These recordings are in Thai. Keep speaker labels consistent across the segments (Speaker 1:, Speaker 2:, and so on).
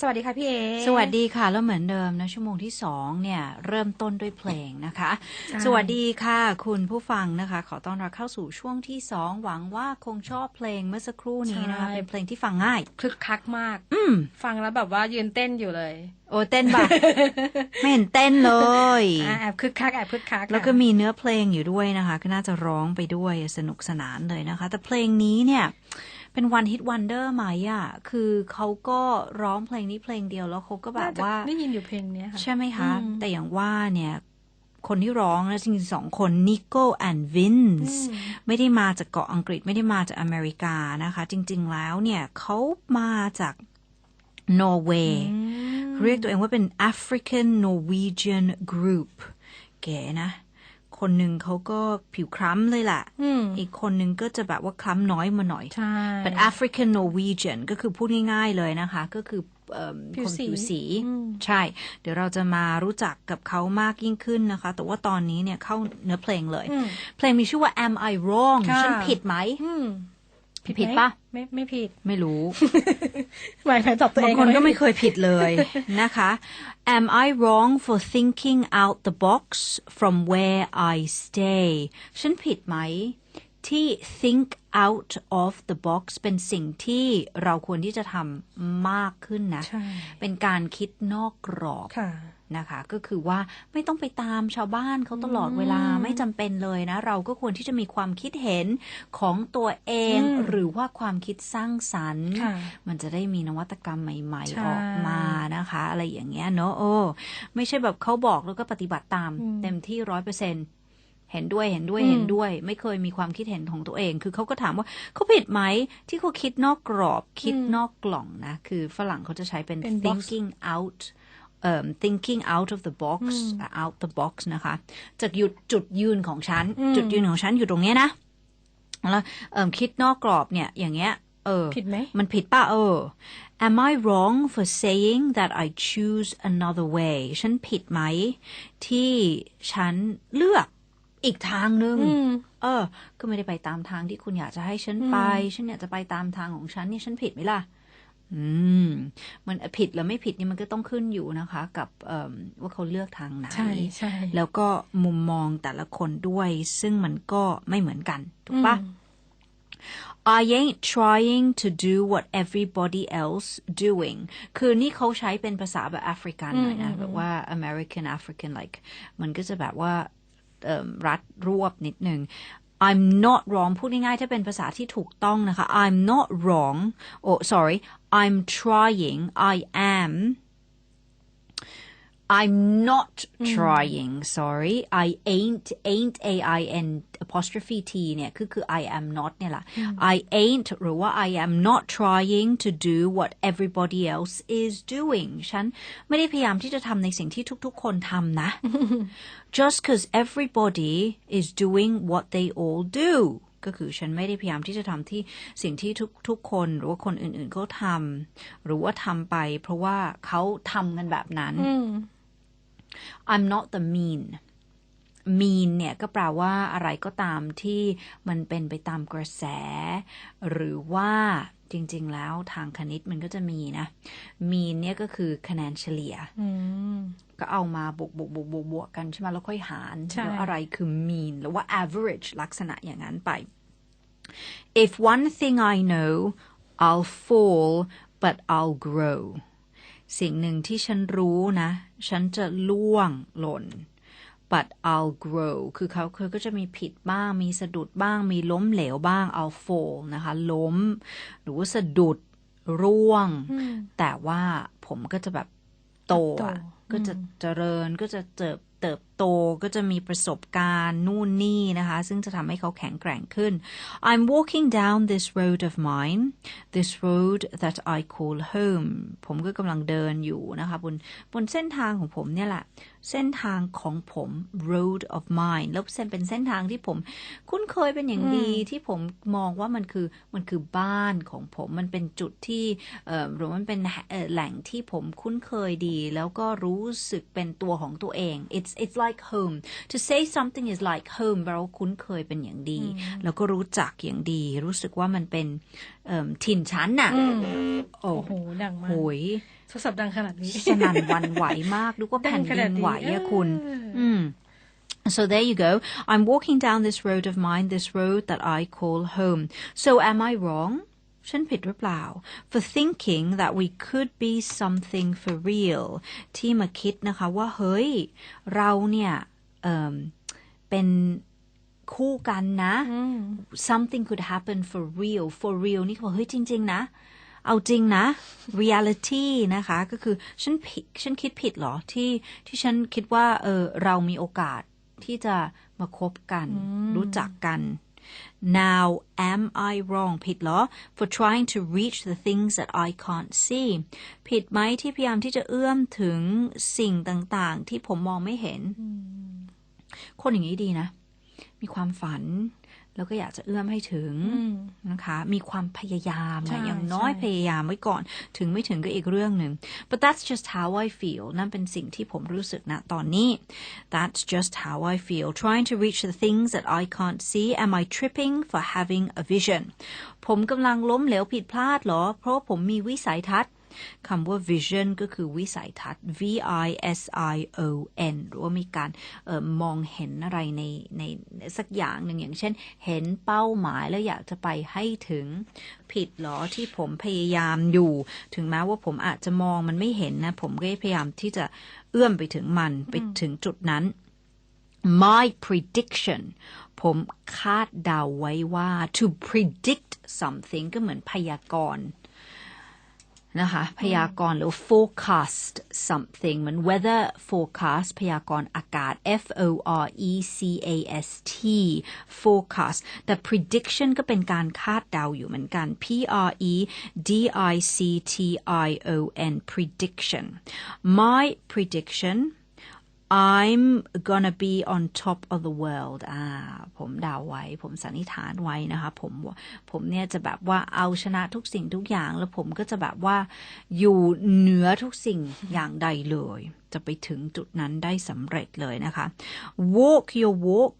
Speaker 1: สวัสดีค่ะพี่เอ
Speaker 2: สวัสดีค่ะ แล้วเหมือนเดิมนะ ชั่วโมงที่สองเนี่ย เริ่มต้นด้วยเพลงนะคะ
Speaker 1: ใช่
Speaker 2: สวัสดีค่ะ คุณผู้ฟังนะคะ ขอต้อนรับเข้าสู่ช่วงที่สองหวังว่าคงชอบเพลงเมื่อสักครู่นี้นะคะเป็นเพลงที่ฟังง่าย
Speaker 1: คึกคักมาก
Speaker 2: อืม
Speaker 1: ฟังแล้วแบบว่ายืนเต้นอยู่เลย
Speaker 2: โอ้เต้นบ่ะไม่เห็นเต้นเลย
Speaker 1: อะแอบคึกคักแอบคึกคัก
Speaker 2: แล้วก็มีเนื้อเพลงอยู่ด้วยนะคะ ก็น่าจะร้องไปด้วยสนุกสนานเลยนะคะ แต่เพลงนี้เนี่ย เป็นวันฮิตวันเดอร์ไหมอะ คือเขาก็ร้องเพลงนี้เพลงเดียวแล้วเขาก็แบบว่า
Speaker 1: น่จะได้ยินอยู่เพลงเนี้ยค่ะ
Speaker 2: ใช่ไหมคะ
Speaker 1: อืม
Speaker 2: แต่อย่างว่าเนี่ย คนที่ร้องนะจริงๆสองคนนิโก้แอนด์วินส์
Speaker 1: อืม
Speaker 2: ไม่ได้มาจากเกาะอังกฤษไม่ได้มาจากอเมริกานะคะ จริง ๆ แล้วเนี่ยเขามาจากนอร์เวย์
Speaker 1: อืม
Speaker 2: เรียกตัวเองว่าเป็น African Norwegian Group เก๋นะ คนหนึ่งเขาก็ผิวคล้ำเลยแหละ
Speaker 1: อืม
Speaker 2: อีกคนหนึ่งก็จะแบบว่าคล้ำน้อยมาหน่อย
Speaker 1: ใช่
Speaker 2: เป็น African Norwegian ก็คือพูดง่ายๆเลยนะคะ ก็คือเอิ่ม
Speaker 1: ผิว
Speaker 2: คน
Speaker 1: สี
Speaker 2: ผิวสี
Speaker 1: อืม
Speaker 2: ใช่ เดี๋ยวเราจะมารู้จักกับเขามากยิ่งขึ้นนะคะ แต่ว่าตอนนี้เนี่ยเข้าเนื้อเพลงเลย
Speaker 1: อืม
Speaker 2: เพลงมีชื่อว่า Am I Wrong
Speaker 1: ค่ะ
Speaker 2: ฉันผิดไหม
Speaker 1: อืม
Speaker 2: ผิด
Speaker 1: ไหม
Speaker 2: ปะ
Speaker 1: ไม่ไม่ผิด
Speaker 2: ไม่รู้
Speaker 1: หมายถึงตอบตัวเอบา
Speaker 2: ง
Speaker 1: ง
Speaker 2: คนก็ไม่
Speaker 1: ผิด
Speaker 2: เคยผิดเลยนะคะ Am I wrong for thinking out the box from where I stay ฉันผิดไหม ที่ think out of the box เป็นสิ่งที่เราควรที่จะทำมากขึ้นนะ
Speaker 1: ใช่
Speaker 2: เป็นการคิดนอกกรอบ
Speaker 1: ค่ะ
Speaker 2: นะคะ ก็คือว่าไม่ต้องไปตามชาวบ้านเขาตลอดเวลาไม่จำเป็นเลยนะ เราก็ควรที่จะมีความคิดเห็นของตัวเอง
Speaker 1: อืม
Speaker 2: หรือว่าความคิดสร้างสรรค์
Speaker 1: ค่ะ
Speaker 2: มันจะได้มีนวัตกรรมใหม่
Speaker 1: ใช่
Speaker 2: ๆ ออกมานะคะ อะไรอย่างเงี้ยเนอะโอ้ไม่ใช่แบบเขาบอกแล้วก็ปฏิบัติตามเต็มที่ร้อยเปอร์เซ็นเห็นด้วยเห็นด้วยเห็นด้วย ไม่เคยมีความคิดเห็นของตัวเอง คือเขาก็ถามว่าเขาผิดไหมที่เขาคิดนอกกรอบคิดนอกกล่องนะ คือฝรั่งเขาจะใช้เป็น
Speaker 1: เป็น box
Speaker 2: thinking out เอ่อ thinking out of the box out the box นะคะจากหยุดจุดยืนของฉัน จุดยืนของฉันอยู่ตรงเนี้ยนะแล้วเอ่อคิดนอกกรอบเนี่ยอย่างเงี้ยเออ
Speaker 1: ผิดไหม
Speaker 2: มันผิดป่ะเออ Am I wrong for saying that I choose another way ฉันผิดไหม ที่ฉันเลือกอีกทางหนึ่ง
Speaker 1: อืม
Speaker 2: เออ ก็ไม่ได้ไปตามทางที่คุณอยากจะให้ฉันไป ฉันอยากจะไปตามทางของฉันนี่ฉันผิดไหมล่ะ อืม มันผิดหรือไม่ผิดนี่มันก็ต้องขึ้นอยู่นะคะ กับเอิ่มว่าเขาเลือกทางไหน
Speaker 1: ใช่ใช่
Speaker 2: แล้วก็มุมมองแต่ละคนด้วย ซึ่งมันก็ไม่เหมือนกัน ถูกปะ I ain't trying to do what everybody else doing คือนี่เขาใช้เป็นภาษาแบบแอฟริกันหน่อยนะ แบบว่า American African like มันก็จะแบบว่าเอิ่มรัดรวบนิดนึง I'm not wrong พูดง่ายๆ ถ้าเป็นภาษาที่ถูกต้องนะคะ I'm not wrong oh sorry I'm trying I am I'm not trying sorry I ain't ain't a i n apostrophe t เนี่ยคือคือ I am not เนี่ยแหละ I ain't หรือว่า I am not trying to do what everybody else is doing ฉันไม่ได้พยายามที่จะทำในสิ่งที่ทุกๆ คนทำนะ just cause everybody is doing what they all do ก็คือฉันไม่ได้พยายามที่จะทำที่สิ่งที่ทุกทุกคนหรือว่าคนอื่นๆเขาทำหรือว่าทำไป เพราะว่าเขาทำกันแบบนั้น
Speaker 1: อืม
Speaker 2: I'm not the mean mean เนี่ยก็แปลว่าอะไรก็ตามที่มันเป็นไปตามกระแส หรือว่าจริง ๆ แล้วทางคณิตมันก็จะมีนะ mean เนี่ยก็คือคะแนนเฉลี่ย
Speaker 1: อืม
Speaker 2: ก็เอามาบวกบวกบวกบวกบวกกันใช่ไหมแล้วค่อยหาร
Speaker 1: ใช่
Speaker 2: แล้วอะไรคือ mean หรือว่า average ลักษณะอย่างนั้นไป if one thing I know I'll fall but I'll grow สิ่งหนึ่งที่ฉันรู้นะ ฉันจะล่วงหล่น but I'll grow คือเขาคือก็จะมีผิดบ้าง มีสะดุดบ้าง มีล้มเหลวบ้าง I'll fall นะคะ ล้ม หรือว่าสะดุดร่วง แต่ว่าผมก็จะแบบโตอะ
Speaker 1: โต
Speaker 2: ก็จะเจริญก็จะเติบเติบโตก็จะมีประสบการณ์นู่นนี่นะคะ ซึ่งจะทำให้เขาแข็งแกร่งขึ้น I'm walking down this road of mine this road that I call home ผมก็กำลังเดินอยู่นะคะบนบนเส้นทางของผมเนี่ยแหละ เส้นทางของผม road of mine แล้วเส้นเป็นเส้นทางที่ผมคุ้นเคยเป็นอย่างดีที่ผมมองว่ามันคือมันคือบ้านของผมมันเป็นจุดที่เอ่อหรือมันเป็นเอ่อแหล่งที่ผมคุ้นเคยดี แล้วก็รู้สึกเป็นตัวของตัวเอง it's it's like home to say something is like home แปลว่าคุ้นเคยเป็นอย่างดี แล้วก็รู้จักอย่างดี รู้สึกว่ามันเป็นเอิ่มถิ่นชั้นน่ะโอ้
Speaker 1: โอ้โห ดังมาก
Speaker 2: โหย
Speaker 1: โทรศัพท์ดังขนาดนี้
Speaker 2: สนั่นหวันไหวมากดูว่า
Speaker 1: ดั
Speaker 2: แผ่
Speaker 1: ง
Speaker 2: น
Speaker 1: ข
Speaker 2: ดิ
Speaker 1: นาด
Speaker 2: น
Speaker 1: นี้
Speaker 2: ไหวอะคุณ
Speaker 1: เออ
Speaker 2: อืม So there you go. I'm walking down this road of mine, this road that I call home. So am I wrong? ฉันผิดหรือเปล่า for thinking that we could be something for real ที่มาคิดนะคะว่า เฮ้ย เราเนี่ยเเป็นคู่กันนะ something could happen for real for real นี่เขาบอกเฮ้ยจริง ๆ นะ เอาจริงนะ reality นะคะ ก็คือฉันผิดฉันคิดผิดเหรอที่ที่ฉันคิดว่าเออเรามีโอกาสที่จะมาคบกัน รู้จักกัน now am I wrong ผิดเหรอ for trying to reach the things that I can't see ผิดไหมที่พยายามที่จะเอื้อมถึงสิ่งต่างๆ ที่ผมมองไม่เห็น คนอย่างนี้ดีนะ มีความฝัน แล้วก็อยากจะเอื้อมให้ถึงนะคะ มีความพยายาม
Speaker 1: ใช่
Speaker 2: นะอย่างน้อย
Speaker 1: ใช่
Speaker 2: พยายามไว้ก่อน ถึงไม่ถึงก็อีกเรื่องหนึ่ง but that's just how I feel นั่นเป็นสิ่งที่ผมรู้สึกนะตอนนี้ that's just how I feel trying to reach the things that I can't see am I tripping for having a vision ผมกำลังล้มเหลวผิดพลาดเหรอ เพราะผมมีวิสัยทัศน์ คำว่า vision ก็คือวิสัยทัศน์ v i s i o n หรือว่ามีการเออมองเห็นอะไรในในสักอย่างหนึ่งอย่างเช่น เห็นเป้าหมายแล้วอยากจะไปให้ถึงผิดเหรอที่ผมพยายามอยู่ ถึงแม้ว่าผมอาจจะมองมันไม่เห็นนะ ผมก็พยายามที่จะเอื้อมไปถึงมันไปถึงจุดนั้น my prediction ผมคาดเดาไว้ว่า to predict something ก็เหมือนพยากรณ์ นะคะพยากรณ์หรือ forecast something เหมือน weather forecast พยากรณ์อากาศ F O R E C A S T forecast แต่ prediction ก็เป็นการคาดเดาอยู่เหมือนกัน P R E D I C T I O N prediction my prediction I'm gonna be on top of the world อ่า ผมเดาไว้ ผมสันนิษฐานไว้นะคะ ผม ผมเนี่ยจะแบบว่าเอาชนะทุกสิ่งทุกอย่าง แล้วผมก็จะแบบว่าอยู่เหนือทุกสิ่งอย่างใดเลย จะไปถึงจุดนั้นได้สำเร็จเลยนะคะ walk your walk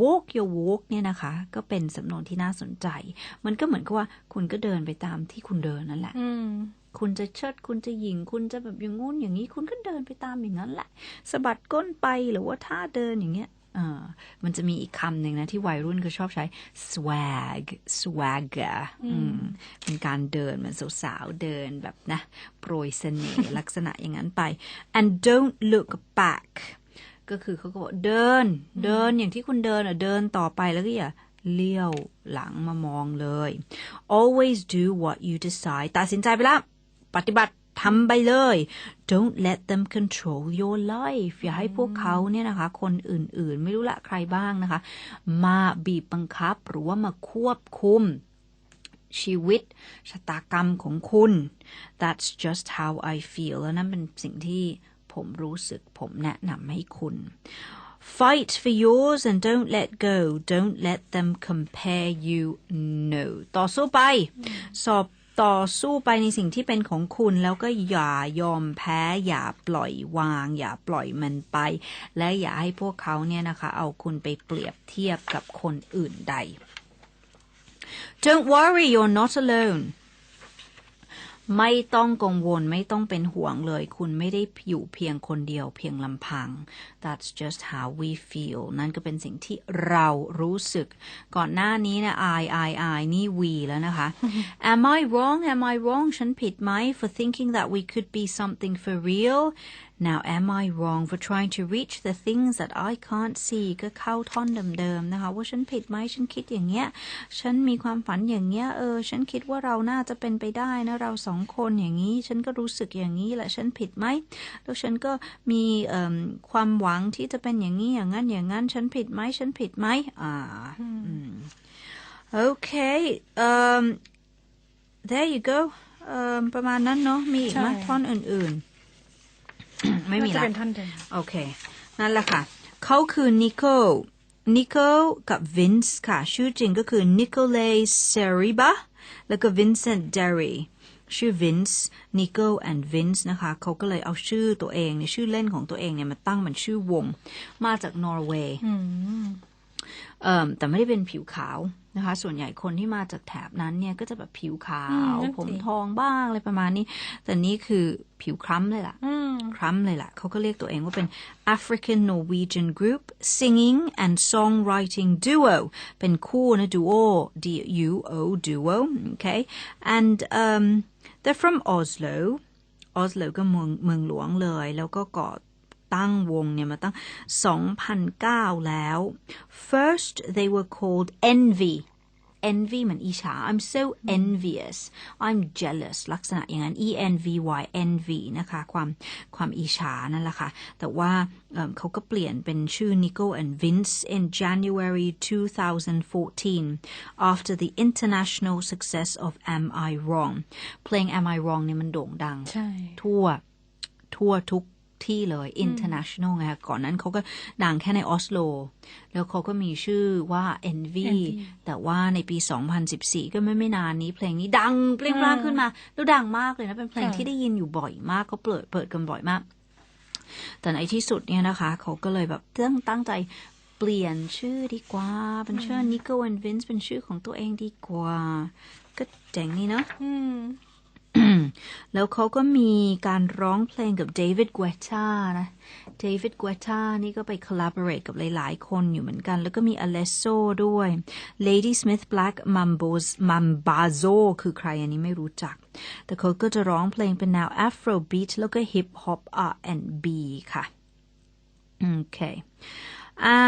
Speaker 2: walk your walk เนี่ยนะคะ ก็เป็นสำนวนที่น่าสนใจ มันก็เหมือนกับว่าคุณก็เดินไปตามที่คุณเดินนั่นแหละ คุณจะเชิดคุณจะหยิงคุณจะแบบอย่างงู้นอย่างนี้ คุณก็เดินไปตามอย่างนั้นแหละสะบัดก้นไปหรือว่าท่าเดินอย่างเงี้ยเออมันจะมีอีกคำหนึ่งนะ ที่วัยรุ่นก็ชอบใช้ swag swagger อืมเป็นการเดินเหมือนสาวๆ เดินแบบนะ โปรยเสน่ห์ลักษณะอย่างนั้นไป and don't look back ก็คือเขาก็บอกเดิน เดินอย่างที่คุณเดินอะ เดินต่อไปแล้วก็อย่าเลี้ยวหลังมามองเลย always do what you decide ตัดสินใจไปแล้ว ปฏิบัติทำไปเลย don't let them control your life อย่าให้พวกเขาเนี่ยนะคะ คนอื่นๆ ไม่รู้ละใครบ้างนะคะ มาบีบบังคับหรือว่ามาควบคุมชีวิตชะตากรรมของคุณ that's just how I feel แล้วนั่นเป็นสิ่งที่ผมรู้สึกผมแนะนำให้คุณ fight for yours and don't let go don't let them compare you no ต่อสู้ไป สอบ ต่อสู้ไปในสิ่งที่เป็นของคุณ แล้วก็อย่ายอมแพ้ อย่าปล่อยวาง อย่าปล่อยมันไป และอย่าให้พวกเขาเนี่ยนะคะ เอาคุณไปเปรียบเทียบกับคนอื่นใด Don't worry you're not alone ไม่ต้องกังวลไม่ต้องเป็นห่วงเลย คุณไม่ได้อยู่เพียงคนเดียวเพียงลำพัง That's just how we feel นั่นก็เป็นสิ่งที่เรารู้สึก ก่อนหน้านี้นะ I I I นี่ we แล้วนะคะ Am I wrong Am I wrong ฉันผิดไหม for thinking that we could be something for real Now am I wrong for trying to reach the things that I can't see ก็เข้าท่อนเดิมๆนะคะ ว่าฉันผิดไหมฉันคิดอย่างเงี้ย ฉันมีความฝันอย่างเงี้ยเออ ฉันคิดว่าเราน่าจะเป็นไปได้นะเราสองคนอย่างนี้ ฉันก็รู้สึกอย่างนี้แหละฉันผิดไหมแล้วฉันก็มีเอ่มความหวังที่จะเป็นอย่างนี้อย่างนั้นอย่างนั้น ฉันผิดไหมฉันผิดไหมอ่าอืม okay um there you go เอ่มประมาณนั้นเนาะมีอีกไหม
Speaker 1: ใช่
Speaker 2: ท่อนอื่นๆ ไม่มี
Speaker 1: น่าจะ
Speaker 2: ละ
Speaker 1: เป็นท่อนเดิม
Speaker 2: โอเค นั่นแหละค่ะ เขาคือนิโคลนิโคลกับวินส์ค่ะ ชื่อจริงก็คือนิโคลเลสเซริบาแล้วก็วินเซนต์เดรีชื่อ Vince Nico and Vince นะคะเขาก็เลยเอาชื่อตัวเองเนี่ยชื่อเล่นของตัวเองเนี่ยมาตั้งเป็นชื่อวง มาจากนอร์เวย์
Speaker 1: อืม
Speaker 2: เอ่อแต่ไม่ได้เป็นผิวขาวนะคะ ส่วนใหญ่คนที่มาจากแถบนั้นเนี่ยก็จะแบบผิวขาว
Speaker 1: อืมนั่นสิ
Speaker 2: ผมทองบ้างอะไรประมาณนี้ แต่นี่คือผิวคล้ำเลยล่ะ
Speaker 1: อืม
Speaker 2: คล้ำเลยล่ะเขาก็เรียกตัวเองว่าเป็น African Norwegian Group Singing and Songwriting Duo เป็นคู่นะ duo D U O duo okay and um they're from Oslo Oslo ก็เมืองเมืองหลวงเลย แล้วก็ก่อตั้งวงเนี่ยมาตั้ง 2009 แล้ว first they were called Envy envy เหมือนอิจฉา I'm so envious I'm jealous ลักษณะอย่างนั้น E N V Y envy นะคะความความอิจฉานั่นแหละค่ะ แต่ว่าเอิ่มเขาก็เปลี่ยนเป็นชื่อ Nico and Vince in January 2014 after the international success of Am I Wrong เพลง Am I Wrong เนี่ยมันโด่งดัง
Speaker 1: ใช่
Speaker 2: ทั่วทั่วทุก ที่เลย international ไงคะก่อนนั้นเขาก็ดังแค่ในออสโล แล้วเขาก็มีชื่อว่า Envy
Speaker 1: Envy
Speaker 2: แต่ว่าในปี 2014 ก็ไม่ไม่นานนี้เพลงนี้ดังเปรี้ยงปร้างขึ้นมา แล้วดังมากเลยนะ เป็นเพลง
Speaker 1: ค่ะ
Speaker 2: ที่ได้ยินอยู่บ่อยมากเขาเปิดเปิดกันบ่อยมาก แต่ในที่สุดเนี่ยนะคะเขาก็เลยแบบตั้งตั้งใจเปลี่ยนชื่อดีกว่า เป็นชื่อ Nico and Vince เป็นชื่อของตัวเองดีกว่า ก็เจ๋งนี่เนาะ
Speaker 1: อืม
Speaker 2: แล้วเขาก็มีการร้องเพลงกับเดวิด g ก e ต a นะเดวิด g ก e ต a นี่ก็ไป collaborate กับหลาย ๆ คนอยู่เหมือนกัน แล้วก็มีอเลสโซด้วย Lady Smith Black Mamboz Mambazo คือใครอันนี้ไม่รู้จัก แต่เขาก็จะร้องเพลงเป็นแนว Afrobeat แล้วก็ Hip Hop R&B ค่ะ โอเค อ่า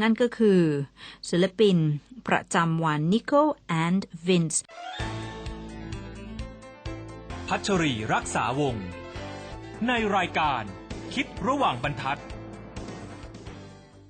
Speaker 2: นั่นก็คือศิลปินประจำวัน Nico and Vince
Speaker 3: พัชรีรักษาวงศ์ในรายการคิดระหว่างบรรทัด